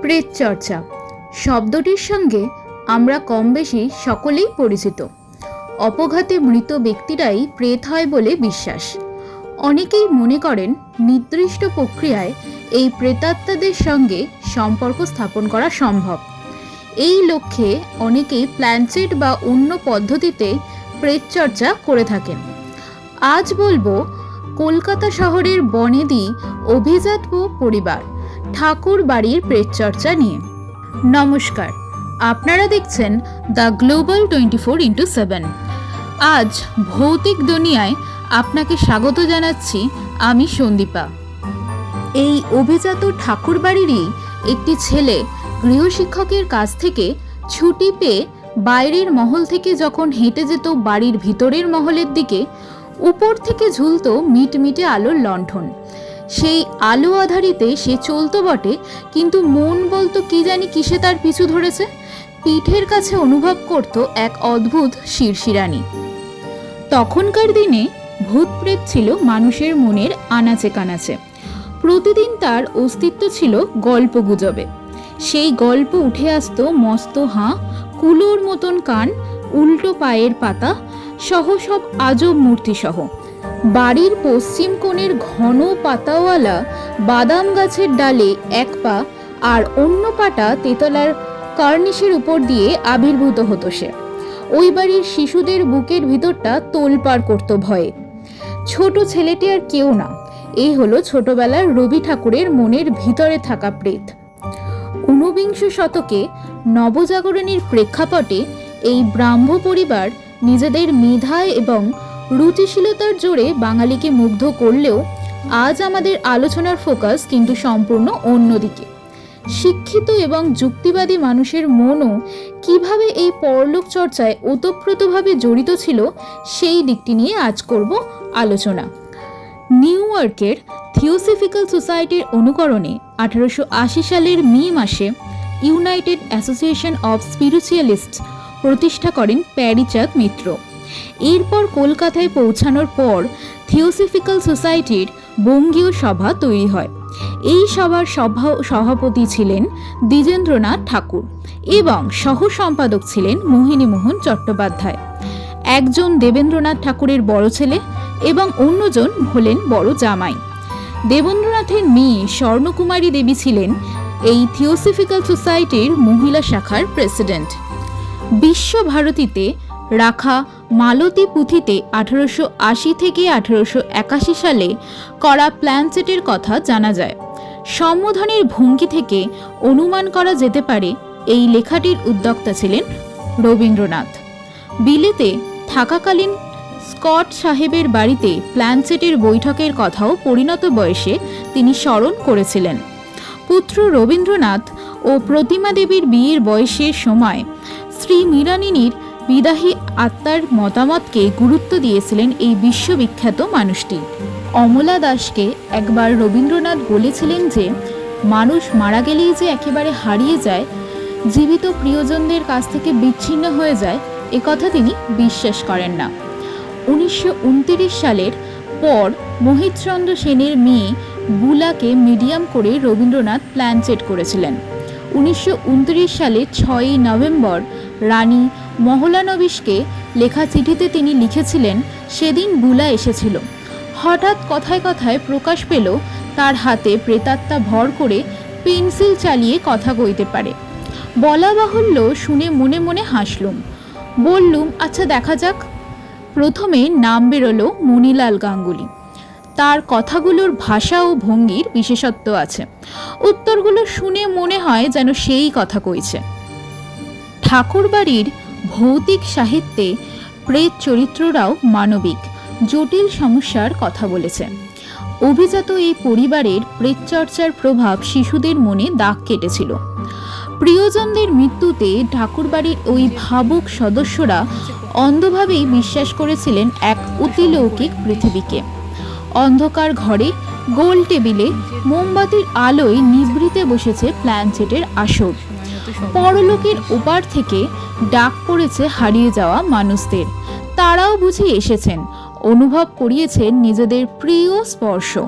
প্রেত চর্চা শব্দটির সঙ্গে আমরা কম বেশি সকলেই পরিচিত। অপঘাতে মৃত ব্যক্তিরাই প্রেত হয় বলে বিশ্বাস। অনেকেই মনে করেন নির্দিষ্ট প্রক্রিয়ায় এই প্রেতাত্মাদের সঙ্গে সম্পর্ক স্থাপন করা সম্ভব। এই লক্ষ্যে অনেকেই প্ল্যানচেট বা অন্য পদ্ধতিতে প্রেত চর্চা করে থাকেন। আজ বলব, কলকাতা শহরের বনেদি অভিজাত পরিবার। ঠাকুর বাড়ির প্রেতচর্চা নিয়ে। নমস্কার, আপনারা দেখছেন the global twenty four into seven. আজ ভৌতিক দুনিয়ায় আপনাকে স্বাগত জানাচ্ছি আমি সন্দীপা। এই অভিজাত ঠাকুর বাড়িরই একটি ছেলে গৃহশিক্ষকের কাছ থেকে ছুটি পেয়ে বাইরের মহল থেকে যখন হেঁটে যেত বাড়ির ভিতরের মহলের দিকে, উপর থেকে ঝুলতো মিটমিটে আলোর লণ্ঠন। সেই আলো আধারিতে সে চলতো বটে, কিন্তু মন বলতো কি জানি কিসে তার পিছু ধরেছে। পিঠের কাছে অনুভব করত এক অদ্ভুত শিরশিরানি। তখনকার দিনে ভূত প্রেত ছিল মানুষের মনের আনাচে কানাচে প্রতিদিন তার অস্তিত্ব ছিল গল্প গুজবে সেই গল্প উঠে আসতো মস্ত হাঁ, কুলোর মতন কান, উল্টো পায়ের পাতা, সহ সব আজব মূর্তি সহ বাড়ির পশ্চিম কোণের ঘন পাতাওয়ালা বাদাম গাছের ডালে এক পা আর অন্য পাটা তেতলার কার্নিশের উপর দিয়ে আবির্ভূত হতো সে। ওই বাড়ির শিশুদের বুকের ভিতরটা তোলপাড় করতো ভয়ে। ছোট ছেলেটি আর কেউ না। এই হলো ছোটবেলার রবি ঠাকুরের মনের ভিতরে থাকা প্রেত। ঊনবিংশ শতকে নবজাগরণের প্রেক্ষাপটে এই ব্রাহ্ম পরিবার নিজেদের মেধায় এবং রুচিশীলতার জোরে বাঙালিকে মুগ্ধ করলেও আজ আমাদের আলোচনার ফোকাস কিন্তু সম্পূর্ণ অন্যদিকে। শিক্ষিত এবং যুক্তিবাদী মানুষের মনও কীভাবে এই পরলোক চর্চায় ওতপ্রোতভাবে জড়িত ছিল, সেই দিকটি নিয়ে আজ করব আলোচনা। নিউ ইয়র্কের থিওসিফিক্যাল সোসাইটির অনুকরণে আঠারোশো আশি সালের মে মাসে ইউনাইটেড অ্যাসোসিয়েশন অফ স্পিরিচুয়ালিস্ট প্রতিষ্ঠা করেন প্যারিচাঁদ মিত্র। এরপর কলকাতায় পৌঁছানোর পর থিওসিফিক্যাল সোসাইটির বঙ্গীয় সভা তৈরি হয়। এই সভার সভা, সভাপতি ছিলেন দ্বিজেন্দ্রনাথ ঠাকুর এবং সহ সম্পাদক ছিলেন মোহিনীমোহন চট্টোপাধ্যায়। একজন দেবেন্দ্রনাথ ঠাকুরের বড় ছেলে এবং অন্যজন হলেন বড় জামাই। দেবেন্দ্রনাথের মেয়ে স্বর্ণকুমারী দেবী ছিলেন এই থিওসিফিক্যাল সোসাইটির মহিলা শাখার প্রেসিডেন্ট। বিশ্বভারতীতে রাখা মালতী পুঁথিতে আঠারোশো আশি থেকে আঠারোশো একাশি সালে করা প্ল্যানসেটের কথা জানা যায়। সম্বোধনের ভঙ্গি থেকে অনুমান করা যেতে পারে এই লেখাটির উদ্যোক্তা ছিলেন রবীন্দ্রনাথ। বিলেতে থাকাকালীন স্কট সাহেবের বাড়িতে প্ল্যানসেটের বৈঠকের কথাও পরিণত বয়সে তিনি স্মরণ করেছিলেন। পুত্র রবীন্দ্রনাথ ও প্রতিমা দেবীর বিয়ের বয়সের সময় শ্রী মীরানিনীর বিদাহী আত্মার মতামতকে গুরুত্ব দিয়েছিলেন এই বিশ্ববিখ্যাত মানুষটি। অমলা দাসকে একবার রবীন্দ্রনাথ বলেছিলেন যে, মানুষ মারা গেলেই যে একেবারে হারিয়ে যায়, জীবিত প্রিয়জনদের কাছ থেকে বিচ্ছিন্ন হয়ে যায় একথা তিনি বিশ্বাস করেন না। উনিশশো উনত্রিশ সালের পর মোহিতচন্দ্র সেনের মেয়ে বুলাকে মিডিয়াম করে রবীন্দ্রনাথ প্ল্যানচেট করেছিলেন। উনিশশো সালে ছয়ই নভেম্বর রানী মহলানবিশকে লেখা চিঠিতে তিনি লিখেছিলেন, সেদিন বুলা এসেছিল। হঠাৎ কথায় কথায় প্রকাশ পেল, তার হাতে প্রেতাত্মা ভর করে পেন্সিল চালিয়ে কথা কইতে পারে। বলা বাহুল্য শুনে মনে মনে হাসলুম। বললুম আচ্ছা দেখা যাক। প্রথমে নাম বেরোলো মণিলাল গাঙ্গুলি। তার কথাগুলোর ভাষা ও ভঙ্গির বিশেষত্ব আছে। উত্তরগুলো শুনে মনে হয় যেন সেই কথা কইছে। ঠাকুরবাড়ির ভৌতিক সাহিত্যে প্রেত চরিত্ররাও মানবিক, জটিল সমস্যার কথা বলেছে। অভিজাত এই পরিবারের প্রেতচর্চার প্রভাব শিশুদের মনে দাগ কেটেছিল। প্রিয়জনদের মৃত্যুতে ঠাকুরবাড়ির ওই ভাবুক সদস্যরা অন্ধভাবেই বিশ্বাস করেছিলেন এক অতিলৌকিক পৃথিবীকে। অন্ধকার ঘরে, গোল টেবিলে, মোমবাতির আলোয় নিভৃতে বসেছে প্ল্যানচেটের আসর। পরলোকের ওপার থেকে ডাক পড়েছে হারিয়ে যাওয়া মানুষদের। তারাও বুঝি এসেছেন অনুভব করিয়েছেন নিজেদের প্রিয় স্পর্শ।